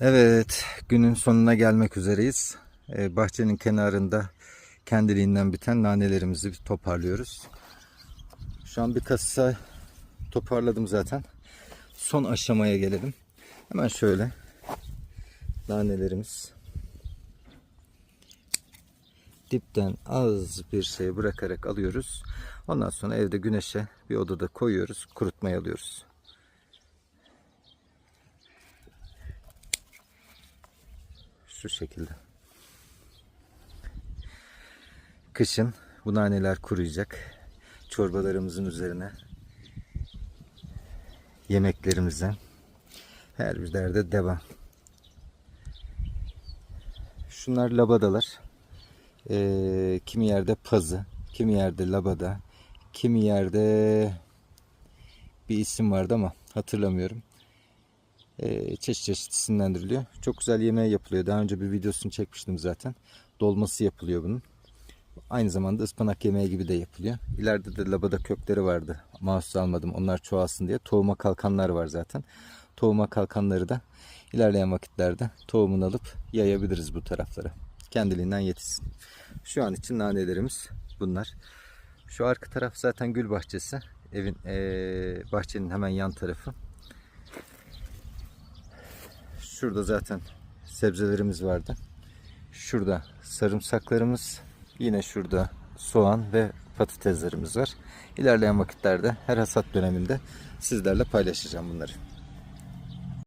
Evet, günün sonuna gelmek üzereyiz. Ee, bahçenin kenarında kendiliğinden biten nanelerimizi bir toparlıyoruz. Şu an bir kasa toparladım zaten. Son aşamaya gelelim. Hemen şöyle nanelerimiz dipten az bir şey bırakarak alıyoruz. Ondan sonra evde güneşe bir odada koyuyoruz, kurutmaya alıyoruz. Şu şekilde. Kışın bu naneler kuruyacak. Çorbalarımızın üzerine yemeklerimize her bir derde devam. Şunlar labadalar. Ee, kimi yerde pazı, kimi yerde labada, kimi yerde bir isim vardı ama hatırlamıyorum. Ee, çeşit çeşit isimlendiriliyor. Çok güzel yemeği yapılıyor. Daha önce bir videosunu çekmiştim zaten. Dolması yapılıyor bunun. Aynı zamanda ıspanak yemeği gibi de yapılıyor. İleride de labada kökleri vardı. Mahsus almadım. Onlar çoğalsın diye. Tohuma kalkanlar var zaten. Tohuma kalkanları da ilerleyen vakitlerde tohumunu alıp yayabiliriz bu taraflara. Kendiliğinden yetişsin. Şu an için nanelerimiz bunlar. Şu arka taraf zaten gül bahçesi. Evin eee, bahçenin hemen yan tarafı. Şurada zaten sebzelerimiz vardı. Şurada sarımsaklarımız, yine şurada soğan ve patateslerimiz var. İlerleyen vakitlerde her hasat döneminde sizlerle paylaşacağım bunları.